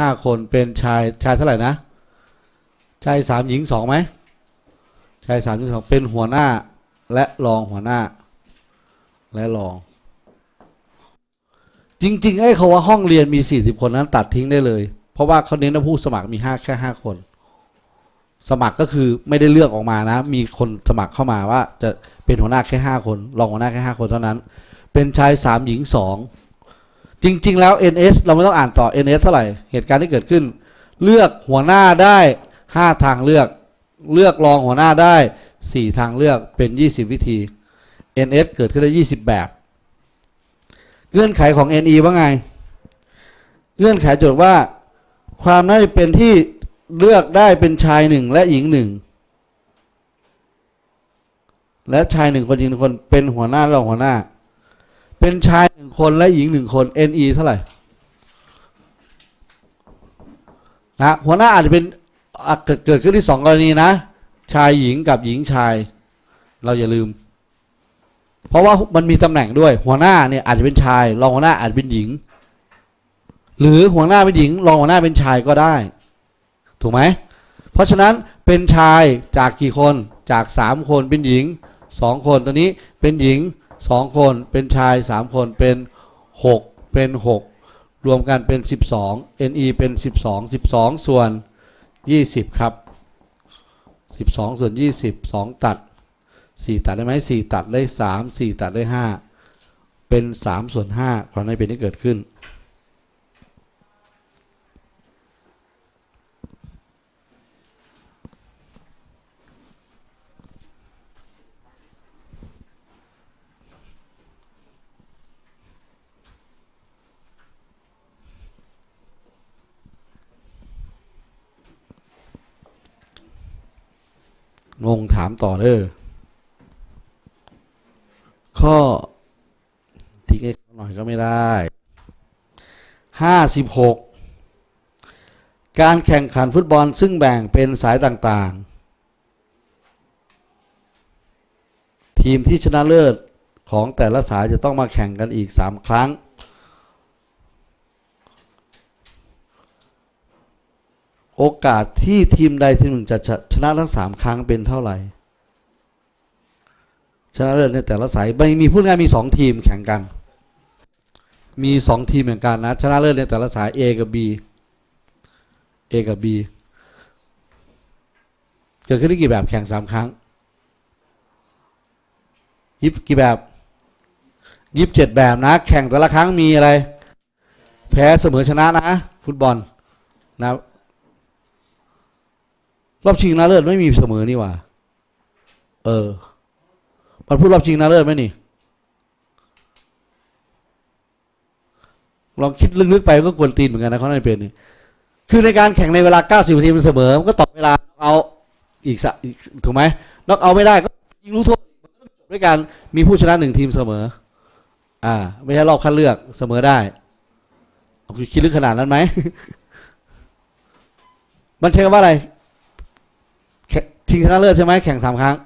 ห้าคนเป็นชายชายเท่าไหร่นะชายสามหญิงสองไหมชายสามหญิงสองเป็นหัวหน้าและรองหัวหน้า และรอง จริงๆไอ้เขาว่าห้องเรียนมี40คนนั้นตัดทิ้งได้เลย เพราะว่าเขาเน้นว่าผู้สมัครมีห้าแค่ห้าคน สมัครก็คือไม่ได้เลือกออกมานะ มีคนสมัครเข้ามาว่าจะเป็นหัวหน้าแค่ห้าคน รองหัวหน้าแค่ห้าคนเท่านั้น เป็นชายสามหญิงสอง จริง ๆ แล้ว NS เราไม่ต้องอ่านต่อ NS เท่าไหร่เหตุการณ์ที่เกิดขึ้น เลือกหัวหน้าได้ห้าทางเลือก เลือกรองหัวหน้าได้สี่ทางเลือกเป็น 20 วิธี NS เกิดขึ้นได้ 20 แบบ เงื่อนไขของ NE ว่าไง เงื่อนไขโจทย์ว่า ความน่าจะเป็นที่เลือกได้เป็นชายหนึ่งและหญิงหนึ่งและชายหนึ่งคนหญิงหนึ่งคนเป็นหัวหน้ารองหัวหน้า เป็นชายหนึ่งคนและหญิงหนึ่งคน NE เท่าไหร่นะหัวหน้าอาจจะเป็นเกิดเกิดขึ้นที่สองกรณีนะ ชายหญิงกับหญิงชาย เราอย่าลืม เพราะว่ามันมีตำแหน่งด้วย หัวหน้าเนี่ยอาจจะเป็นชาย รองหัวหน้าอาจจะเป็นหญิง หรือหัวหน้าเป็นหญิง รองหัวหน้าเป็นชายก็ได้ ถูกไหมเพราะฉะนั้นเป็นชายจากกี่คนจากสามคนเป็นหญิงสองคนตอนนี้เป็นหญิง สองคนเป็นชายสามคนเป็นหกเป็นหกรวมกันเป็นสิบสอง NE เป็นสิบสองสิบสองส่วนยี่สิบครับสิบสองส่วนยี่สิบสองตัดสี่ตัดได้ไหมสี่ตัดได้สามสี่ตัดได้ห้าเป็นสามส่วนห้าความได้เป็นที่เกิดขึ้น งงถามต่อเด้อข้อทิ้งให้เขาหน่อยก็ไม่ได้ห้าสิบหกการแข่งขันฟุตบอลซึ่งแบ่งเป็นสายต่างๆ ทีมที่ชนะเลิศของแต่ละสายจะต้องมาแข่งกันอีกสามครั้ง โอกาสที่ทีมใดทีมหนึ่งจะชชนะทั้งสามครั้งเป็นเท่าไหร่ ชนะเลิศในแต่ละสายไม่มีพูดง่ายมีสองทีมแข่งกัน มีสองทีมเหมือนกันนะ ชนะเลิศในแต่ละสาย A กับ B A กับ B เกิดขึ้นได้กี่แบบแข่งสามครั้งยิบกี่แบบยิบเจ็ดแบบนะ แข่งแต่ละครั้งมีอะไร แพ้เสมอชนะนะ ฟุตบอลนะ รอบชิงชนะเลิศไม่มีเสมอนี่ว่า เออ มันพูดรอบชิงชนะเลิศไหมนี่ ลองคิดลึกๆไปก็กวนตีนเหมือนกันนะเขาไม่เป็นนี่คือในการแข่งในเวลา 90นาทีมันเสมอ มันก็ต่อเวลาเอาอีกสะอีกถูกไหมนอกเอาไม่ได้ก็ยิงลูกโทษมันก็จบด้วยการมีผู้ชนะหนึ่งทีมเสมอ อ่า ไม่ใช่รอบคัดเลือกเสมอได้คิดลึกขนาดนั้นไหม มันใช้คำว่าอะไร ชิงชนะเลิศใช่ไหมแข่งสามครั้ง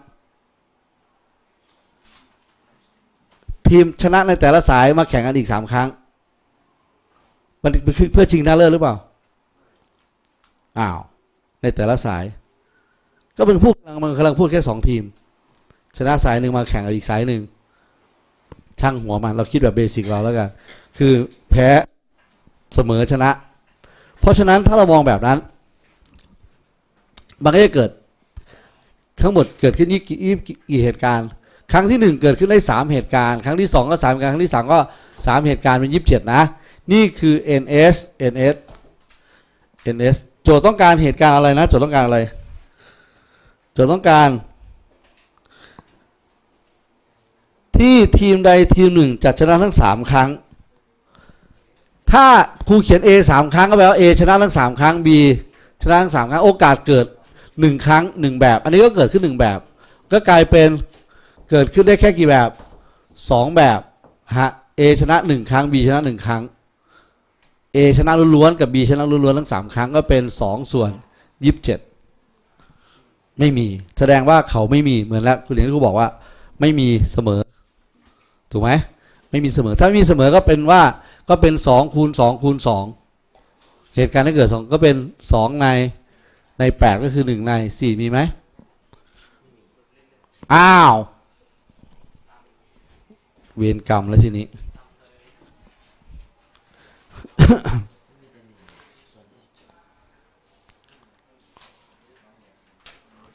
ทีมชนะในแต่ละสายมาแข่งกันอีกสามครั้ง มันคือเพื่อชิงชนะเลิศหรือเปล่าอ้าวในแต่ละสาย ก็เป็นพูดกำลังมันกำลังพูดแค่สองทีม ชนะสายหนึ่งมาแข่งกับอีกสายหนึ่งช่างหัวมัน เราคิดแบบเบสิกเราแล้วกัน คือแพ้เสมอชนะ เพราะฉะนั้นถ้าเรามองแบบนั้น มันก็จะเกิด ทั้งหมดเกิดขึ้นยี่กี่ยมกี่เหตุการณ์ ครั้งที่หนึ่งเกิดขึ้นได้สามเหตุการณ์ ครั้งที่สองก็สามเหตุการณ์ครั้งที่สามก็สามเหตุการณ์เป็นยี่สิบเจ็ดนะ นี่คือ NS NS NS โจทย์ต้องการเหตุการณ์อะไรนะ โจทย์ต้องการอะไร โจทย์ต้องการ ที่ทีมใดทีมหนึ่งจะชนะทั้งสามครั้ง ถ้าครูเขียน A สามครั้งก็แปลว่า A ชนะทั้งสามครั้ง B ชนะทั้งสามครั้ง โอกาสเกิด หนึ่งครั้งหนึ่งแบบ อันนี้ก็เกิดขึ้นหนึ่งแบบ ก็กลายเป็นเกิดขึ้นได้แค่กี่แบบสองแบบฮะ A ชนะหนึ่งครั้ง B ชนะหนึ่งครั้ง A ชนะล้วนๆกับ B ชนะล้วนๆทั้งสามครั้งก็เป็นสองส่วนยี่สิบเจ็ดไม่มี แสดงว่าเขาไม่มีเหมือนแล้วคุณเรียนครูบอกว่า ไม่มีเสมอ ถูกไหมไม่มีเสมอ ถ้าไม่มีเสมอก็เป็นว่าก็เป็นสองคูณสองคูณสองเหตุการณ์ที่เกิดสองก็เป็นสองใน ในแปดก็คือหนึ่งในสี่มีไหมอ้าว เวรกรรมแล้วทีนี้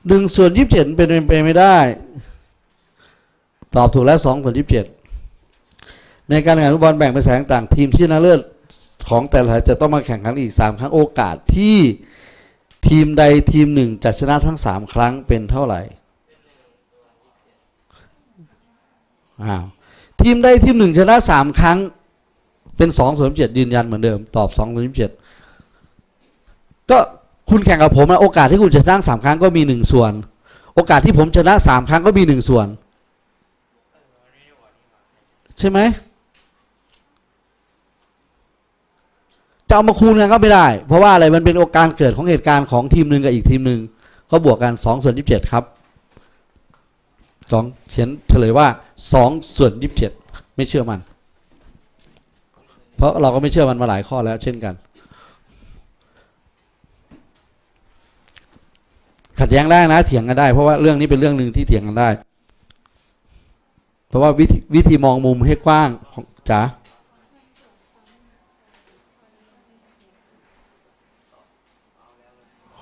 หนึ่งส่วนยี่สิบเจ็ดเป็นไปไม่ได้ ตอบถูกแล้วสองส่วนยี่สิบเจ็ดในการแข่งขันฟุตบอลแบ่งเป็นสายต่าง ทีมที่ชนะเลิศของแต่ละสายจะต้องมาแข่งขันอีกสามครั้งโอกาสที่ ทีมใดทีมหนึ่งจะชนะทั้งสามครั้งเป็นเท่าไหร่อ้าวทีมใดทีมหนึ่งชนะสามครั้ง เป็นสองส่วนเจ็ดยืนยันเหมือนเดิม ตอบสองส่วนเจ็ดก็คุณแข่งกับผมอะโอกาสที่คุณจะชนะสามครั้งก็มีหนึ่งส่วน โอกาสที่ผมชนะสามครั้งก็มีหนึ่งส่วน ใช่ไหม จะเอามาคูณกันก็ไม่ได้ เพราะว่าอะไรมันเป็นโอกาสเกิดของเหตุการณ์ของทีมหนึ่งกับอีกทีมหนึ่งก็บวกกันสองส่วนยี่สิบเจ็ดครับสองเขียนเฉลยว่าสองส่วนยี่สิบเจ็ดไม่เชื่อมัน เพราะเราก็ไม่เชื่อมันมาหลายข้อแล้ว เช่นกัน ขัดแย้งได้นะเถียงกันได้ เพราะว่าเรื่องนี้เป็นเรื่องหนึ่งที่เถียงกันได้ เพราะว่าวิธีวิธีมองมุมให้กว้างของจ๋า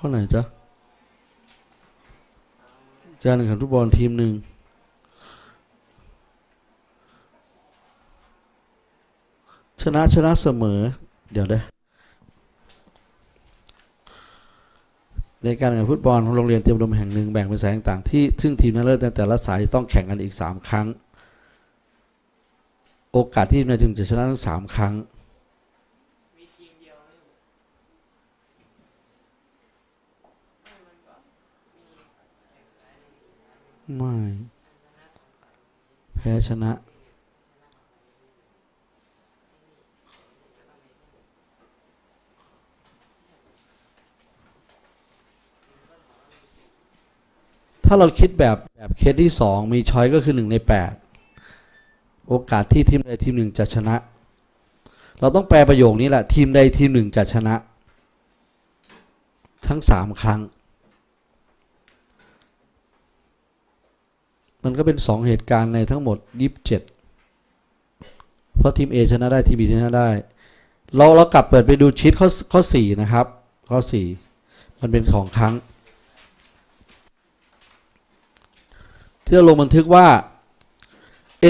ข้อไหนจ๊ะการแข่งขันฟุตบอลทีมหนึ่งชนะชนะเสมอ เดี๋ยวได้ในการแข่งฟุตบอลของโรงเรียนเตรียมดมแห่งหนึ่งแบ่งเป็นสายต่างๆที่ซึ่งทีมนั้นเลิศในแต่ละสายต้องแข่งกันอีกสามครั้ง โอกาสที่ทีมใดทีมจะชนะทั้งสามครั้ง มีทีมเดียวไม่รู้ไม่มันก็มีแข่งขันมี ไม่ แพ้ชนะ ถ้าเราคิดแบบแบบเคสที่สองมีช้อยก็คือหนึ่งในแปดโอกาสที่ทีมใดทีมหนึ่งจะชนะ เราต้องแปลประโยคนี้แหละ ทีมใดทีมหนึ่งจะชนะ ทั้งสามครั้ง มันก็เป็นสองเหตุการณ์ในทั้งหมดยีิบเจ็ดเพราะทีม A ชนะได้ทีม B ชนะได้ เราเรากลับเปิดไปดูชีตข้อข้อสี่นะครับ ข้อสี่มันเป็นสองครั้ง ที่เราลงบันทึกว่า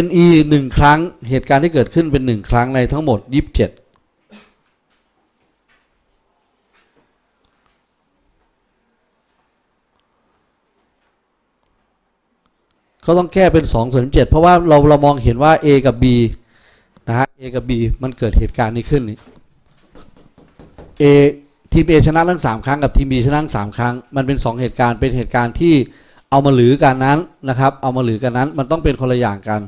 NE 1 ครั้งเหตุการณ์ที่เกิดขึ้นเป็น 1 ครั้งในทั้งหมด 27 ก็ต้องแก้เป็น2ส่วน7เพราะว่าเราเรามองเห็นว่า A กับ B นะฮะ A กับ B มันเกิดเหตุการณ์นี้ขึ้นนี่ A ทีม A ชนะทั้ง3 ครั้งกับทีม B ชนะทั้ง3ครั้ง มันเป็น 2 เหตุการณ์เป็นเหตุการณ์ที่เอามาหรือกันนั้นนะครับ เอามาหรือกันนั้นมันต้องเป็นคนละอย่างกัน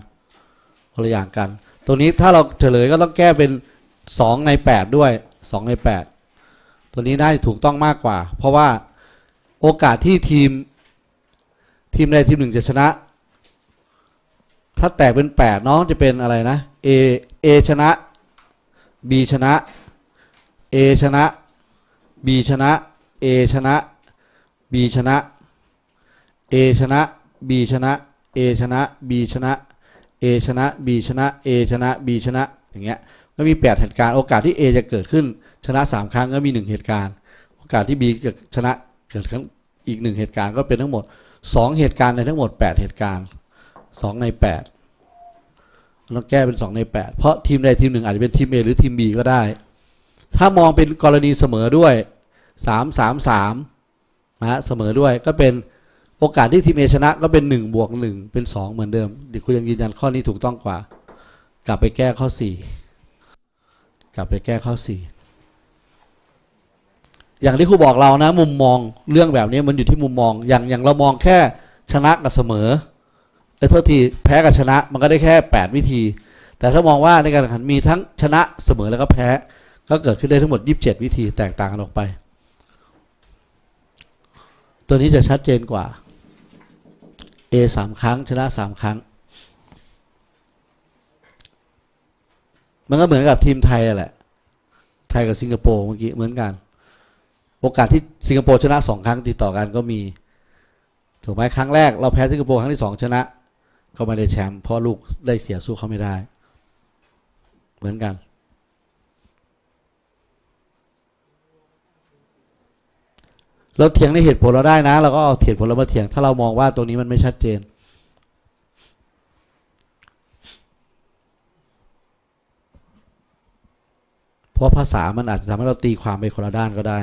คนละอย่างกัน ตัวนี้ถ้าเราเฉลยก็ต้องแก้เป็น 2 ใน 8 ด้วย 2 ใน 8 ตัวนี้ได้ถูกต้องมากกว่า เพราะว่าโอกาสที่ทีมทีมใดทีมหนึ่งจะชนะ ถ้าแตกเป็นแปดเนาะจะเป็นอะไรนะ A A ชนะ B ชนะ A ชนะ B ชนะ A ชนะ B ชนะ A ชนะ B ชนะ A ชนะ B ชนะ A ชนะ B ชนะ A ชนะ B ชนะ อย่างเงี้ยก็มี 8 เหตุการณ์ โอกาสที่ A จะเกิดขึ้นชนะ 3 ครั้งก็มี 1 เหตุการณ์ โอกาสที่ B จะชนะเกิดขึ้นอีก 1 เหตุการณ์ก็เป็นทั้งหมด 2 เหตุการณ์ในทั้งหมด 8 เหตุการณ์ 2 ใน8ต้องแก้เป็น 2 ใน 8 เพราะทีมใดทีมหนึ่งอาจจะเป็นทีม A หรือทีม B ก็ได้ ถ้ามองเป็นกรณีเสมอด้วย 3 3 3 นะฮะเสมอด้วยก็เป็นโอกาสที่ทีม A ชนะก็เป็น1บวก1เป็น 2 เหมือนเดิมเดี๋ยวคุณยังยืนยันข้อนี้ถูกต้องกว่า กลับไปแก้ข้อ 4 กลับไปแก้ข้อ 4อย่างที่ครูบอกเรานะมุมมองเรื่องแบบนี้มันอยู่ที่มุมมองอย่างอย่างเรามองแค่ชนะกับเสมอ ไอ้โทษทีแพ้กับชนะมันก็ได้แค่ 8 วิธี แต่ถ้ามองว่าในการแข่งขันมีทั้งชนะเสมอแล้วก็แพ้ ก็เกิดขึ้นได้ทั้งหมด 27 วิธีแตกต่างกันออกไป ตัวนี้จะชัดเจนกว่า A สามครั้ง ชนะสามครั้ง มันก็เหมือนกับทีมไทยแหละ ไทยกับสิงคโปร์เมื่อกี้เหมือนกัน โอกาสที่สิงคโปร์ชนะสองครั้งติดต่อกันก็มี ถูกไหมครั้งแรกเราแพ้สิงคโปร์ครั้งที่สองชนะ ก็ไม่ได้แชมป์เพราะลูกได้เสียสู้เขาไม่ได้ เหมือนกัน เราเถียงในเหตุผลเราได้นะ เราก็เอาเหตุผลเรามาเถียง ถ้าเรามองว่าตรงนี้มันไม่ชัดเจนเพราะภาษามันอาจจะทำให้เราตีความไปคนละด้านก็ได้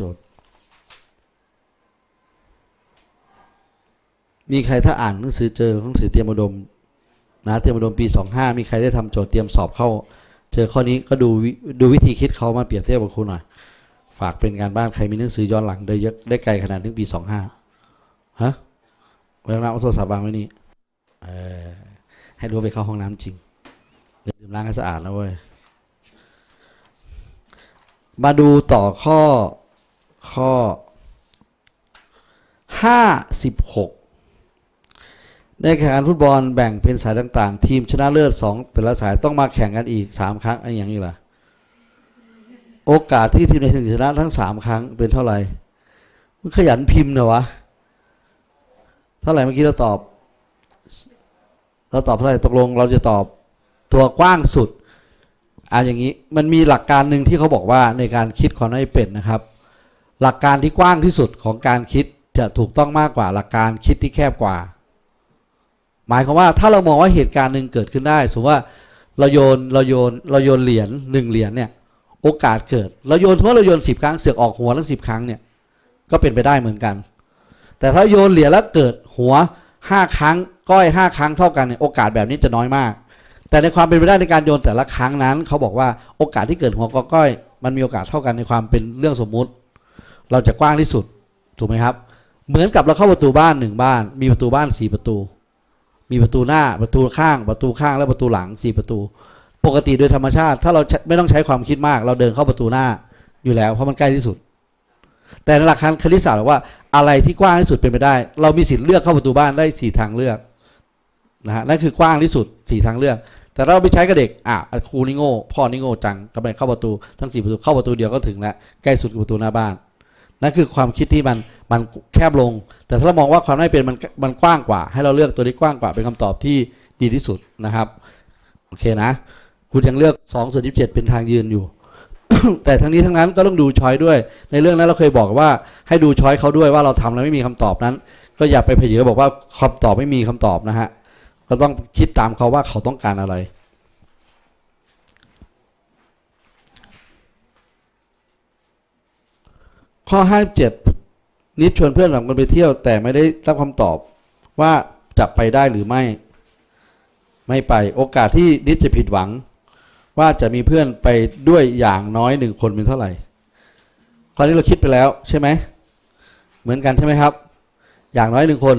จทย์มีใครถ้าอ่านหนังสือเจอหนังสือเตรียมอุดมนะเตรียมอุดมปี 25 มีใครได้ทำโจทย์เตรียมสอบเข้า เจอข้อนี้ก็ดูวิดูวิธีคิดเขามาเปรียบเทียบกับคุณหน่อย ฝากเป็นการบ้านใครมีหนังสือย้อนหลังได้เยอะได้ไกลขนาดถึงปี 25 ฮะไว้ข้างหน้าเอาโทรศัพท์วางไว้นี่ให้ดูไปเข้าห้องน้ำจริงอย่าลืมล้างให้สะอาดนะเว้ย มาดูต่อข้อ ข้อ 56 ในแข่งขันฟุตบอลแบ่งเป็นสายต่างๆ ทีมชนะเลิศสองแต่ละสายต้องมาแข่งกันอีก 3 ครั้งอันอย่างนี้ล่ะ โอกาสที่ทีมใดทีมหนึ่งชนะทั้ง 3 ครั้งเป็นเท่าไหร่มันขยันพิมพ์เนอะวะ เท่าไหร่เมื่อกี้เราตอบ เราตอบเท่าไหร่ตกลงเราจะตอบตัวกว้างสุดอ่าอย่างนี้มันมีหลักการหนึ่งที่เขาบอกว่าในการคิดความน่าจะเป็นนะครับ หลักการที่กว้างที่สุดของการคิดจะถูกต้องมากกว่าหลักการคิดที่แคบกว่า หมายความว่าถ้าเรามองว่าเหตุการณ์หนึ่งเกิดขึ้นได้ สมมติว่าเราโยนเราโยนเราโยนเหรียญหนึ่งเหรียญเนี่ยโอกาสเกิดเราโยนเพราะเราโยนสิบครั้งเสือกออกหัวทั้งสิบครั้งเนี่ยก็เป็นไปได้เหมือนกัน แต่ถ้าโยนเหรียญแล้วเกิดหัวห้าครั้ง ก้อยห้าครั้งเท่ากันเนี่ยโอกาสแบบนี้จะน้อยมาก แต่ในความเป็นไปได้ในการโยนแต่ละครั้งนั้นเขาบอกว่าโอกาสที่เกิดหัวก็ก้อยมันมีโอกาสเท่ากันในความเป็นเรื่องสมมุติ เราจะกว้างที่สุดถูกไหมครับ เหมือนกับเราเข้าประตูบ้านหนึ่งบ้าน มีประตูบ้านสี่ประตู มีประตูหน้าประตูข้าง ประตูข้างและประตูหลังสี่ประตู ปกติโดยธรรมชาติ ถ้าเราไม่ต้องใช้ความคิดมาก เราเดินเข้าประตูหน้าอยู่แล้วเพราะมันใกล้ที่สุด แต่ในหลักการคณิตศาสตร์บอกว่าอะไรที่กว้างที่สุดเป็นไปได้ เรามีสิทธิ์เลือกเข้าประตูบ้านได้สี่ทางเลือกนะฮะนั่นคือกว้างที่สุดสี่ทางเลือก แต่เราไปใช้กับเด็กอะครูนี่โง่พ่อนี่โง่จังก็ไปเข้าประตูทั้งสี่ประตูเข้าประตูเดียวก็ถึงแล้วใกล้สุดคือประตูหน้าบ้าน นั่นคือความคิดที่มันมันแคบลง แต่ถ้าเรามองว่าความไม่เป็นมันมันกว้างกว่า ให้เราเลือกตัวที่กว้างกว่าเป็นคำตอบที่ดีที่สุดนะครับ โอเคนะ คุณยังเลือก2ส่วน27เป็นทางยืนอยู่ แต่ทั้งนี้ทั้งนั้นก็ต้องดูช้อยด้วย ในเรื่องนั้นเราเคยบอกว่าให้ดูช้อยเขาด้วยว่าเราทำแล้วไม่มีคำตอบนั้น ก็อย่าไปเพเยอบอกว่าคำตอบไม่มีคำตอบนะฮะก็ต้องคิดตามเขาว่าเขาต้องการอะไร ข้อ 57 นิดชวนเพื่อนสองคนไปเที่ยว แต่ไม่ได้รับคำตอบว่าจะไปได้หรือไม่ ไม่ไปโอกาสที่นิดจะผิดหวัง ว่าจะมีเพื่อนไปด้วยอย่างน้อยหนึ่งคนเป็นเท่าไหร่ข้อนี้เราคิดไปแล้วใช่ไหมเหมือนกันใช่ไหมครับ อย่างน้อยหนึ่งคน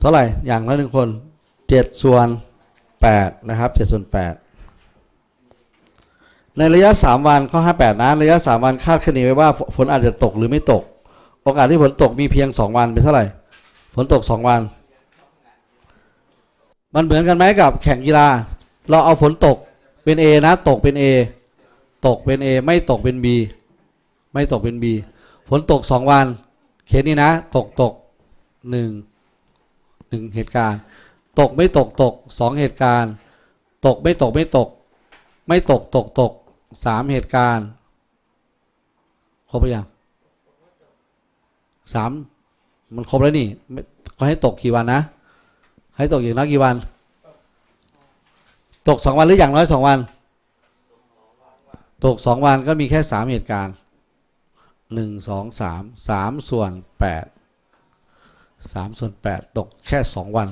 เท่าไหร่อย่างน้อยหนึ่งคนเจ็ดส่วนแปดนะครับเจ็ดส่วนแปด ในระยะ 3 วันข้อ 58 นะระยะ 3 วันคาดคะเนไว้ว่าฝนอาจจะตกหรือไม่ตก โอกาสที่ฝนตกมีเพียง 2 วันเป็นเท่าไหร่ ฝนตก 2 วัน มันเหมือนกันไหมกับแข่งกีฬา เราเอาฝนตกเป็น A นะ ตกเป็น A ตกเป็น A ไม่ตกเป็น B ไม่ตกเป็น B ฝนตก 2 วันเคสนี้นะ ตกตกหนึ่งหนึ่งเหตุการณ์ ตกไม่ตกตกสองเหตุการณ์ ตกไม่ตกไม่ตก ไม่ตกตกตก สามเหตุการณ์ครบหรือยังสามมันครบแล้วนี่ก็ให้ตกกี่วันนะ ให้ตกอย่างน้อยกี่วัน ตกสองวันหรืออย่างน้อยสองวัน ตกสองวันก็มีแค่สามเหตุการณ์หนึ่งสองสามสามส่วนแปดสามส่วนแปดตกแค่สองวัน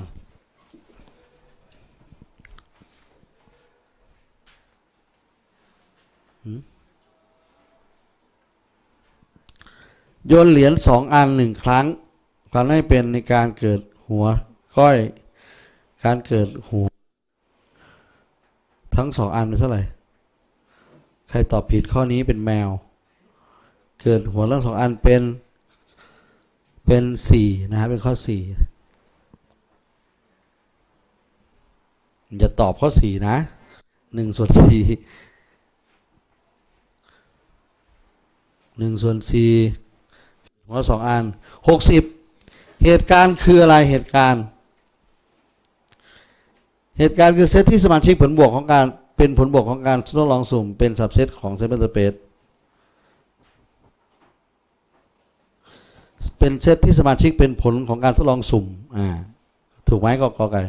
โยนเหรียญสองอันหนึ่งครั้งความไม่เป็นในการเกิดหัวก้อย การเกิดหัว ทั้งสองอันเป็นเท่าไหร่ ใครตอบผิดข้อนี้เป็นแมว เกิดหัวทั้งสองอันเป็น เป็นสี่นะครับเป็นข้อสี่อย่าตอบข้อสี่นะหนึ่งส่วนสี่ หนึ่งส่วนสี่หัวสองอันหกสิบเหตุการณ์คืออะไรเหตุการณ์ เหตุการณ์คือเซตที่สมาชิกผลบวกของการเป็นผลบวกของการทดลองสุ่มเป็นสับเซตของเซตเป็นสเปซเป็นเซตที่สมาชิกเป็นผลของการทดลองสุ่มอ่าถูกไหมก็กอไก่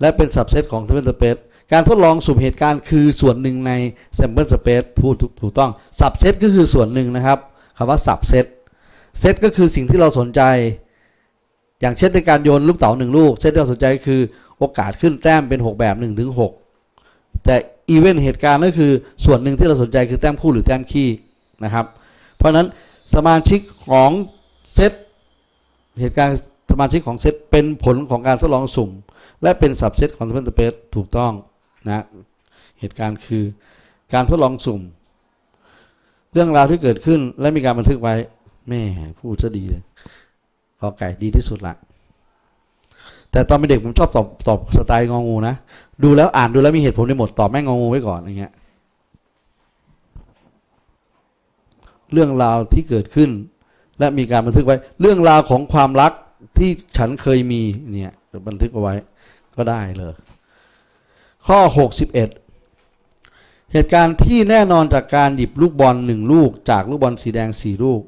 และเป็นสับเซตของเซตเป็นสเปซ การทดลองสุ่มเหตุการณ์คือส่วนหนึ่งใน sample space พูดถูกต้องสับเซตก็คือส่วนหนึ่งนะครับคำว่าสับเซตเซตก็คือสิ่งที่เราสนใจ อย่างเช่นในการโยนลูกเต๋าหนึ่งลูกเซตที่เราสนใจคือโอกาสขึ้นแต้มเป็น 6 แบบ1ถึง6แต่อีเวนต์เหตุการณ์ก็คือส่วนหนึ่งที่เราสนใจคือแต้มคู่หรือแต้มคี่นะครับ เพราะฉะนั้นสมาชิกของเซตเหตุการณ์สมาชิกของเซตเป็นผลของการทดลองสุ่ม และเป็นสับเซตของ sample space ถูกต้อง นะเหตุการณ์คือการทดลองสุ่ม เรื่องราวที่เกิดขึ้นและมีการบันทึกไว้ แม่พูดซะดีเลยกอไก่ดีที่สุดละแต่ตอนเป็นเด็กผมชอบตอบตอบสไตล์งองูนะดูแล้วอ่านดูแล้วมีเหตุผลในหมดตอบแม่งงองูไว้ก่อนอย่างเงี้ยเรื่องราวที่เกิดขึ้น และมีการบันทึกไว้ เรื่องราวของความรักที่ฉันเคยมีเนี่ยบันทึกเอาไว้ก็ได้เลย ข้อ 61 เหตุการณ์ที่แน่นอนจากการหยิบลูกบอลหนึ่งลูก จากลูกบอลสีแดงสี่ลูก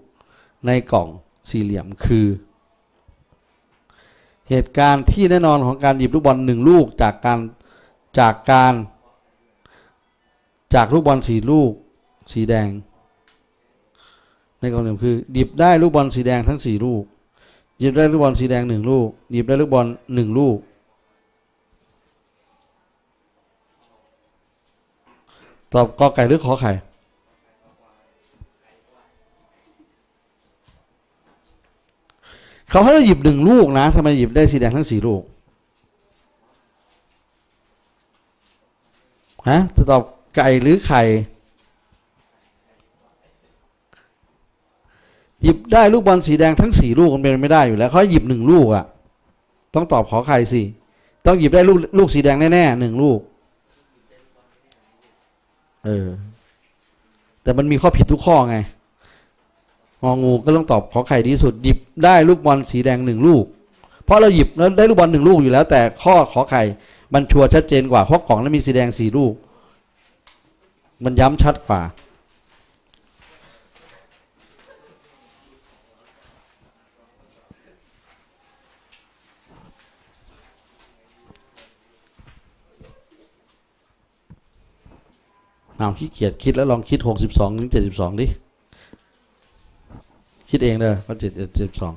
ในกล่องสี่เหลี่ยมคือ เหตุการณ์ที่แน่นอนของการหยิบลูกบอลหนึ่งลูกจากการจากการจากลูกบอลสีลูกสีแดง ในกล่องเหลี่ยมคือหยิบได้ลูกบอลสีแดงทั้งสี่ลูกหยิบได้ลูกบอลสีแดงหนึ่งลูกหยิบได้ลูกบอลหนึ่งลูก ตอบกอไก่หรือขอไข่เขาให้เราหยิบหนึ่งลูกนะทำไมหยิบได้สีแดงทั้งสี่ลูกฮะจะตอบไก่หรือไข่ หยิบได้ลูกบอลสีแดงทั้งสี่ลูกมันเป็นไม่ได้อยู่แล้วเขาให้หยิบหนึ่งลูกอะ่ะต้องตอบขอไข่สิต้องหยิบได้ลูกลูกสีแดงแน่ๆหนึ่งลูก เออ แต่มันมีข้อผิดทุกข้อไงงองูก็ต้องตอบขอไข่ดีที่สุดหยิบได้ลูกบอลสีแดงหนึ่งลูก เพราะเราหยิบแล้วได้ลูกบอลหนึ่งลูกอยู่แล้ว แต่ข้อขอไข่มันชัวร์ชัดเจนกว่าเพราะกล่องนั้นมีสีแดงสี่ลูก มันย้ำชัดกว่า เอาขี้เกียจคิดแล้วลองคิดหกสิบสองถึงเจ็ดสิบสองดิ คิดเองเด้อก็เจ็ดเจ็ดสิบสอง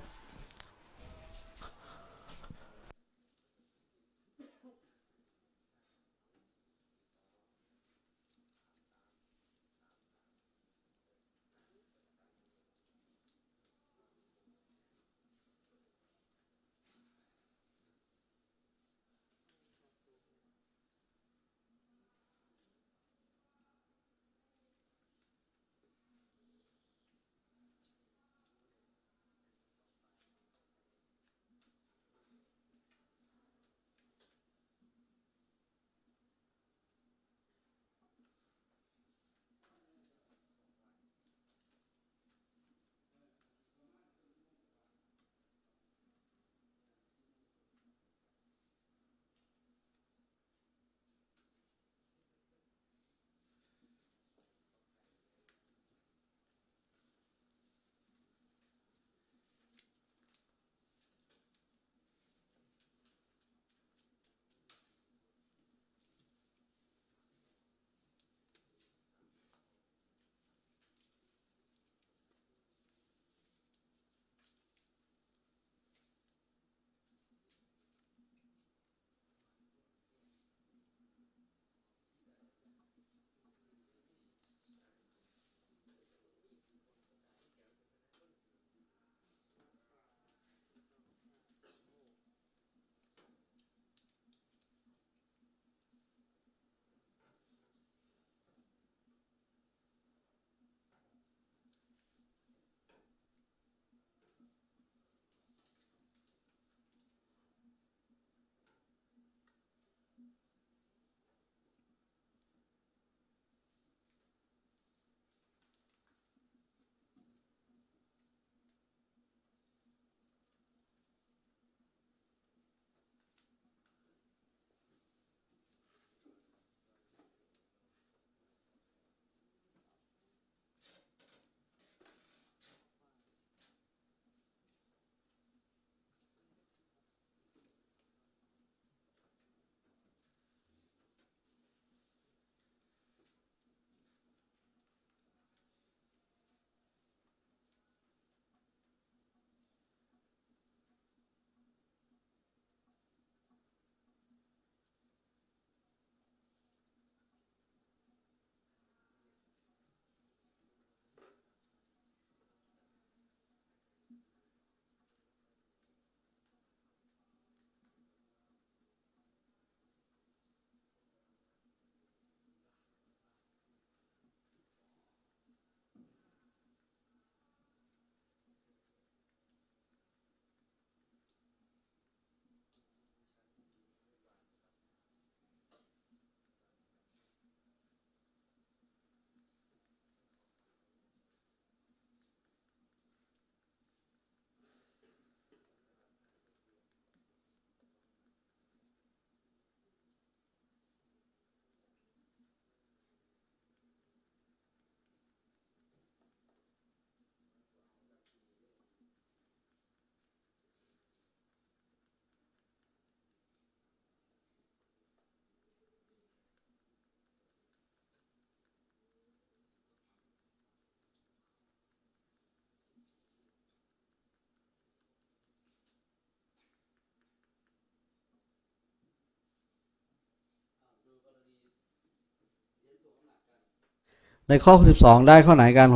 ในข้อ 62 ได้ข้อไหนกัน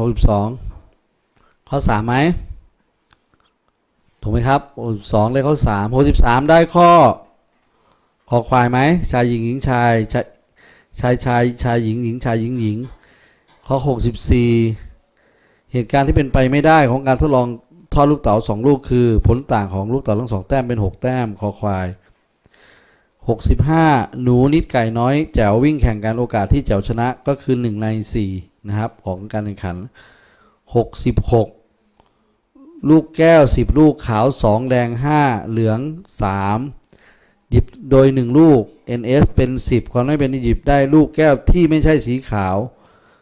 62 ข้อ3ไหมถูกไหมครับ62ได้ข้อ3 63 ได้ข้อคอควายไหมชายหญิงหญิงชายชายชายชายชายหญิงหญิงชายหญิงหญิงข้อ 64 เหตุการณ์ที่เป็นไปไม่ได้ของการทดลองทอดลูกเต๋าสองลูกคือ ผลต่างของลูกเต๋าทั้งสองแต้มเป็น 6 แต้มคอควาย 65 หนูนิดไก่น้อยแจ๋ววิ่งแข่งกันโอกาสที่แจ๋วชนะก็คือ 1 ใน 4 นะครับ ของการแข่งขัน 66 ลูกแก้ว 10 ลูกขาว 2 แดง 5 เหลือง 3 หยิบโดย 1 ลูก NS เป็น 10 ความไม่เป็นหยิบได้ลูกแก้วที่ไม่ใช่สีขาว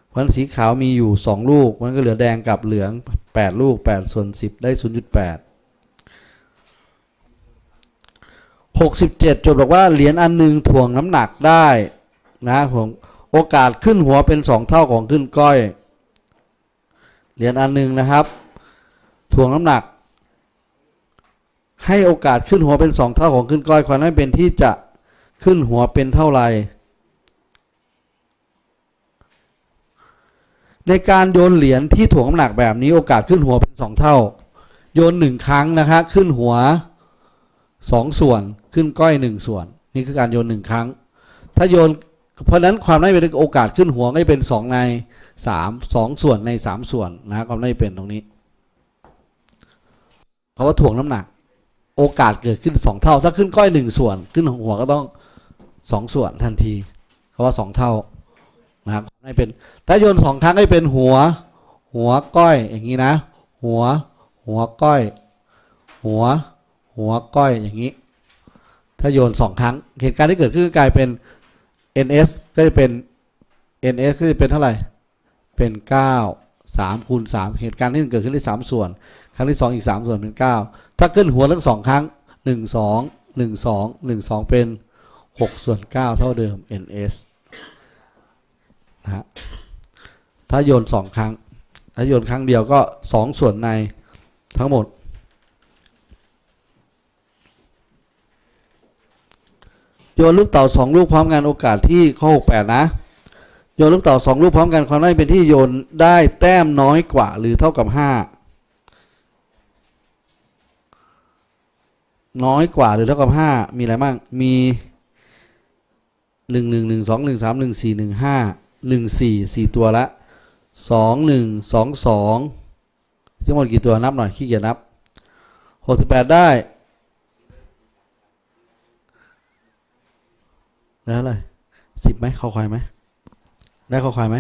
เพราะสีขาวมีอยู่ 2 ลูก มันก็เหลือแดงกับเหลือง 8 ลูก8ส่วน10 ได้ 0.8 67จดบอกว่าเหรียญอันหนึงถ่วงน้ำหนักได้นะผมโอกาสขึ้นหัวเป็น2เท่าของขึ้นก้อย เหรียญอันหนึงนะครับ ถ่วงน้ำหนัก ให้โอกาสขึ้นหัวเป็น2เท่าของขึ้นก้อยความนั้นเป็นที่จะขึ้นหัวเป็นเท่าไหร่ในการโยนเหรียญที่ถ่วงน้ำหนักแบบนี้โอกาสขึ้นหัวเป็น2เท่า โยนหนึ่งครั้งนะครับขึ้นหัว สองส่วนขึ้นก้อยหนึ่งส่วน นี่คือการโยนหนึ่งครั้ง ถ้าโยนเพราะนั้นความได้เป็นโอกาสขึ้นหัวก็จะเป็นสองในสามสองส่วนในสามส่วนนะความได้เป็นตรงนี้เพราะว่าถ่วงน้ำหนัก โอกาสเกิดขึ้นสองเท่า ถ้าขึ้นก้อยหนึ่งส่วน ขึ้นหัวก็ต้องสองส่วนทันทีเพราะว่าสองเท่านะครับให้เป็นถ้าโยนสองครั้งให้เป็นหัว หัวก้อยอย่างนี้นะ หัว หัวก้อย หัว หัวก้อยอย่างนี้ ถ้าโยนสองครั้ง เหตุการณ์ที่เกิดขึ้นกลายเป็น ns ก็จะเป็น ns ก็จะเป็นเท่าไหร่ เป็น 9 3คูณ3เหตุการณ์ที่เกิดขึ้นได้ 3 ส่วน ครั้งที่ 2 อีก 3 ส่วนเป็น 9 ถ้าขึ้นหัวทั้งสองครั้ง 1 2 1 2 1 2 เป็น 6 ส่วน 9 เท่าเดิม ns นะฮะถ้าโยน 2 ครั้ง ถ้าโยนครั้งเดียวก็ 2 ส่วนในทั้งหมด โยนลูกเต่าสองลูกพร้อมกันโอกาสที่ข้อ 68 นะ โยนลูกเต่าสองลูกพร้อมกันความได้เป็นที่โยนได้แต้มน้อยกว่าหรือเท่ากับ 5 น้อยกว่าหรือเท่ากับ 5 มีอะไรบ้างมี 1 1 1 2 1 3 1 4 1 5 1 4 4 ตัวละ 2 1 2 2 ทั้งหมดกี่ตัวนับหน่อยขี้เกียจนับ 68 ได้ แล้วอะไรสิบไหมข้อควายไหมได้ข้อควายไหม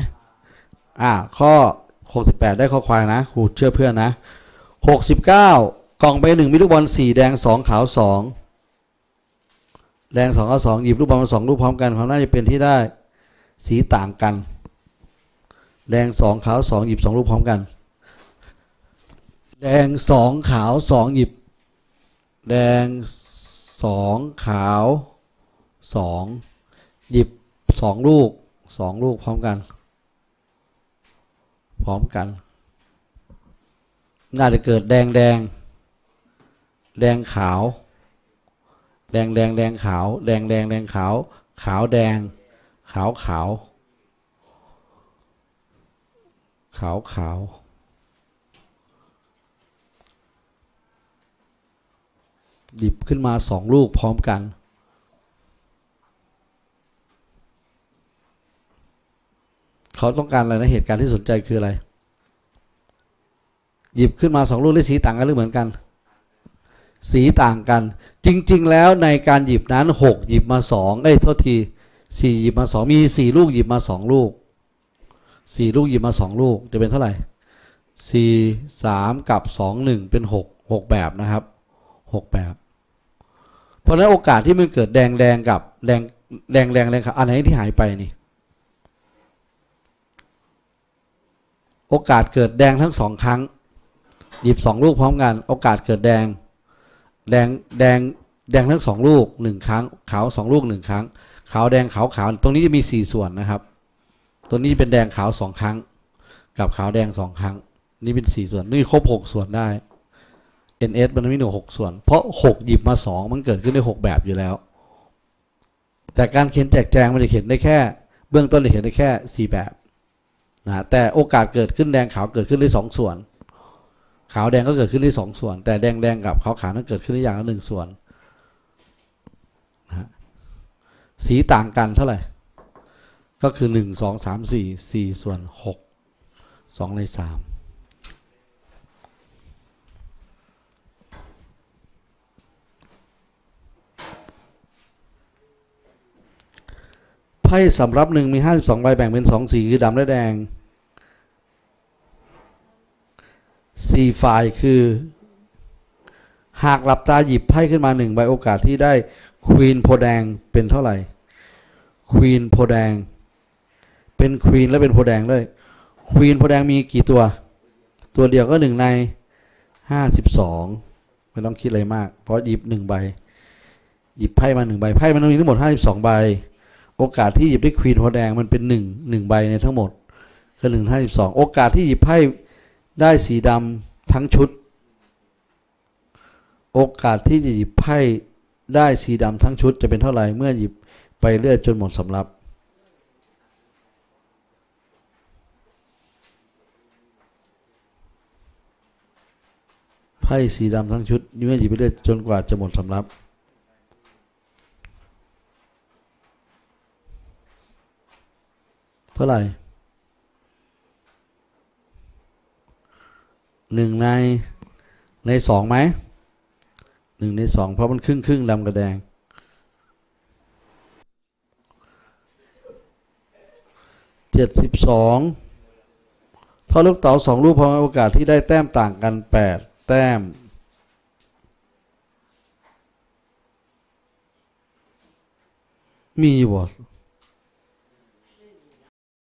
อ่า ข้อหกสิบแปดได้ข้อควายนะครูเชื่อเพื่อนนะหกสิบเก้ากล่องไปหนึ่งมีลูกบอลสี่แดงสองขาวสองแดงสองขาวสองหยิบลูกบอลมาสองลูกพร้อมกันความน่าจะเป็นที่ได้ สีต่างกัน แดงสองขาวสองหยิบสองลูกพร้อมกัน แดงสองขาวสองหยิบ แดงสองขาวสอง หยิบสองลูกสองลูกพร้อมกัน พร้อมกัน น่าจะเกิดแดงแดง แดงขาว แดงแดงแดงขาว แดงแดงแดงขาว ขาวแดง ขาวขาว ขาวขาวหยิบขึ้นมาสองลูกพร้อมกัน เขาต้องการอะไรนะเหตุการณ์ที่สนใจคืออะไร หยิบขึ้นมาสองลูกได้สีต่างกันหรือเหมือนกัน สีต่างกัน จริง ๆ แล้วในการหยิบนั้นหกหยิบมาสองเอ้ยโทษทีสี่หยิบมาสองมีสี่ลูกหยิบมาสองลูกสี่ลูกหยิบมาสองลูกจะเป็นเท่าไหร่สี่สามกับสองหนึ่งเป็นหกหกแบบนะครับหกแบบ เพราะฉะนั้นโอกาสที่มันเกิดแดงแดงกับแดงแดงแดงแดงครับอันไหนที่หายไปนี่ โอกาสเกิดแดงทั้งสองครั้ง หยิบสองลูกพร้อมกัน โอกาสเกิดแดง แดงแดงแดงทั้งสองลูกหนึ่งครั้ง ขาวสองลูกหนึ่งครั้ง ขาวแดงขาวขาวตรงนี้จะมีสี่ส่วนนะครับ ตัวนี้เป็นแดงขาวสองครั้ง กับขาวแดงสองครั้ง นี่เป็นสี่ส่วนนี่ครบหกส่วนได้ NS มันม่หนึ่งหกส่วน เพราะหกหยิบมาสองมันเกิดขึ้นได้หกแบบอยู่แล้ว แต่การเขียนแจกแจงมันจะเขียนได้แค่ เบื้องต้นเราเห็นได้แค่สี่แบบ นะแต่โอกาสเกิดขึ้นแดงขาวเกิดขึ้นได้สองส่วน ขาวแดงก็เกิดขึ้นได้สองส่วน แต่แดงแดงกับขาวขาวนั้นเกิดขึ้นได้อย่างละหนึ่งส่วนนะสีต่างกันเท่าไหร่ ก็คือหนึ่งสองสามสี่สี่ส่วนหกสองในสามไพ่สำรับหนึ่งมีห้าสิบสองใบแบ่งเป็นสองสีคือดำและแดง สี่ฝ่ายคือ หากหลับตาหยิบไพ่ขึ้นมาหนึ่งใบโอกาสที่ได้ควีนโพแดงเป็นเท่าไหร่ควีนโพแดง เป็นควีนและเป็นโพแดงด้วยควีนโพแดงมีกี่ตัว ตัวเดียวก็หนึ่งในห้าสิบสองไม่ต้องคิดอะไรมาก เพราะหยิบหนึ่งใบ หยิบไพ่มาหนึ่งใบไพ่มันมีทั้งหมดห้าสิบสองใบ โอกาสที่หยิบได้ควีนโพแดงมันเป็นหนึ่งหนึ่งใบในทั้งหมดคือหนึ่งห้าสิบสองโอกาสที่หยิบไพ่ ได้สีดำทั้งชุด โอกาสที่จะหยิบไพ่ได้สีดำทั้งชุดจะเป็นเท่าไหร่เมื่อหยิบไปเรื่อยจนหมดสำรับไพ่สีดำทั้งชุดเมื่อหยิบไปเรื่อยจนกว่าจะหมดสำรับเท่าไหร่ หนึ่งในในสองไหมหนึ่งในสองเพราะมันครึ่งครึ่งดำกับแดง เจ็ดสิบสองถ้าลูกเต๋าสองลูกพอมโอกาสที่ได้แต้มต่างกันแปดแต้มมีอยู่บ่